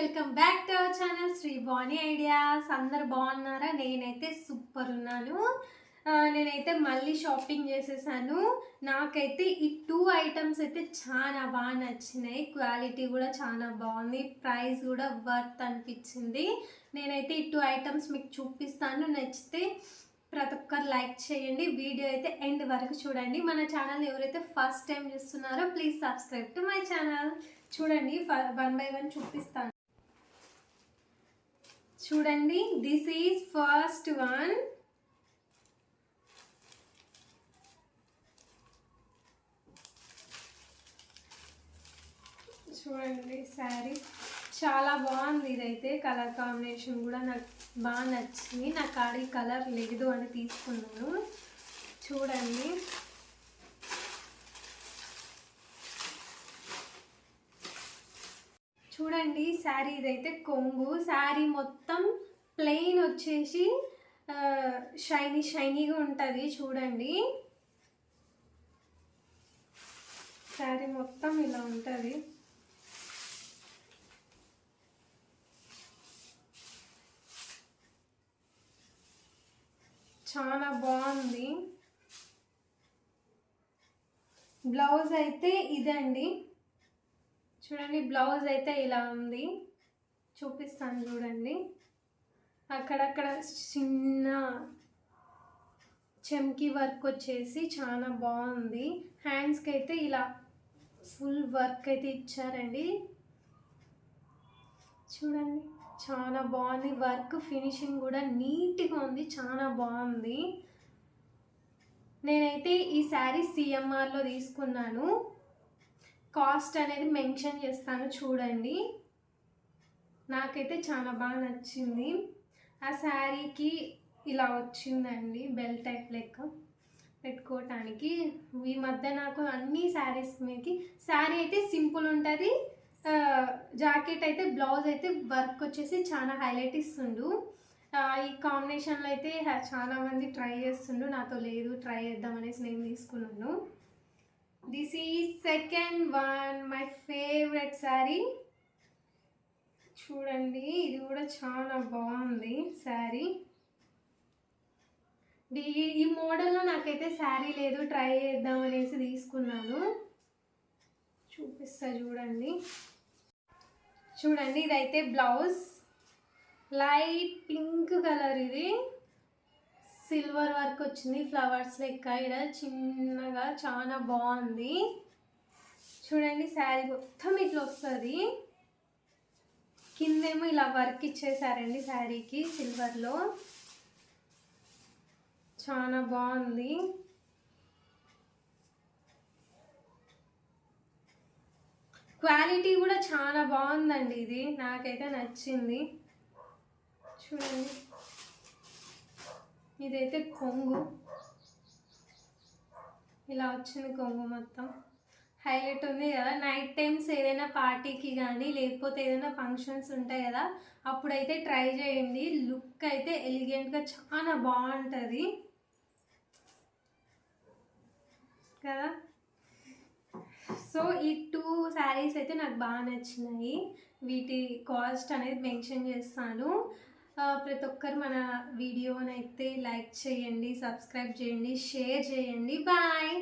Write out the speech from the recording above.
Welcome back to our channel Sri Bani ideas. అందరు బాగున్నారా? నేనైతే సూపర్ ఉన్నాను. నేనైతే మళ్ళీ షాపింగ్ చేసేసాను. నాకైతే ఈ టూ ఐటమ్స్ అయితే చాలా బాగా నచ్చినాయి. క్వాలిటీ కూడా చాలా బాగుంది. ప్రైస్ కూడా వర్త్ అనిపించింది. నేనైతే ఈ టూ ఐటమ్స్ మీకు చూపిస్తాను. నచ్చితే ప్రతి ఒక్కరు లైక్ చేయండి. వీడియో అయితే ఎండ్ వరకు చూడండి. మన ఛానల్ ఎవరైతే ఫస్ట్ టైం చూస్తున్నారో please subscribe to my channel. చూడండి వన్ బై వన్ చూపిస్తాను. చూడండి దిస్ ఈజ్ ఫస్ట్ వన్ చూడండి శారీ చాలా బాగుంది ఇదైతే కలర్ కాంబినేషన్ కూడా నాకు బాగా నచ్చింది. నాకు ఆడి కలర్ లేదు అని తీసుకున్నాను. చూడండి. చూడండి శారీ ఇదైతే కొంగు. శారీ మొత్తం ప్లెయిన్ వచ్చేసి షైనీ షైనీగా ఉంటుంది చూడండి. శారీ మొత్తం ఇలా ఉంటుంది. చాలా బాగుంది. బ్లౌజ్ అయితే ఇదండి. చూడండి బ్లౌజ్ అయితే ఇలా ఉంది. చూపిస్తాను చూడండి. అక్కడక్కడ చిన్న చెమ్కి వర్క్ వచ్చేసి చాలా బాగుంది. హ్యాండ్స్కి అయితే ఇలా ఫుల్ వర్క్ అయితే ఇచ్చారండి. చూడండి చాలా బాగుంది. వర్క్ ఫినిషింగ్ కూడా నీట్గా ఉంది చాలా బాగుంది. నేనైతే ఈ శారీ సిఎంఆర్లో తీసుకున్నాను. కాస్ట్ అనేది మెన్షన్ చేస్తాను చూడండి. నాకైతే చాలా బాగా నచ్చింది. ఆ శారీకి ఇలా వచ్చిందండి బెల్ టైప్ లెక్క పెట్టుకోవటానికి. ఈ మధ్య నాకు అన్ని శారీస్ మీదకి శారీ అయితే సింపుల్ ఉంటుంది. జాకెట్ అయితే బ్లౌజ్ అయితే వర్క్ వచ్చేసి చాలా హైలైట్ ఇస్తుండు. ఈ కాంబినేషన్లో అయితే చాలామంది ట్రై చేస్తుండు. నాతో లేదు ట్రై చేద్దాం అనేసి నేను తీసుకున్నాను. This is second one my favourite sari చూడండి ఇది కూడా చాలా బాగుంది శారీ ఈ ఈ మోడల్లో నాకైతే శారీ లేదు ట్రై చేద్దాం అనేసి తీసుకున్నాను. చూపిస్తా చూడండి. చూడండి ఇదైతే బ్లౌజ్ లైట్ పింక్ కలర్ ఇది. సిల్వర్ వర్క్ వచ్చింది. ఫ్లవర్స్ లెక్క ఇక్కడ చిన్నగా చాలా బాగుంది. చూడండి శారీ మొత్తం ఇట్లా వస్తుంది. కిందేమో ఇలా వర్క్ ఇచ్చేసారండి శారీకి సిల్వర్లో. చాలా బాగుంది. క్వాలిటీ కూడా చాలా బాగుందండి ఇది. నాకైతే నచ్చింది. చూడండి. ఇదైతే కొంగు. ఇలా వచ్చింది కొంగు మొత్తం. హైలైట్ ఉంది కదా నైట్ టైమ్స్ ఏదైనా పార్టీకి కానీ లేకపోతే ఏదైనా ఫంక్షన్స్ ఉంటాయి కదా అప్పుడైతే ట్రై చేయండి. లుక్ అయితే ఎలిగెంట్గా చాలా బాగుంటుంది. కదా? సో ఈ టూ శారీస్ అయితే నాకు బాగా నచ్చినాయి. వీటి కాస్ట్ అనేది మెన్షన్ చేస్తాను. ప్రతి ఒక్కరు మన వీడియోనైతే లైక్ చేయండి సబ్స్క్రైబ్ చేయండి షేర్ చేయండి. బాయ్!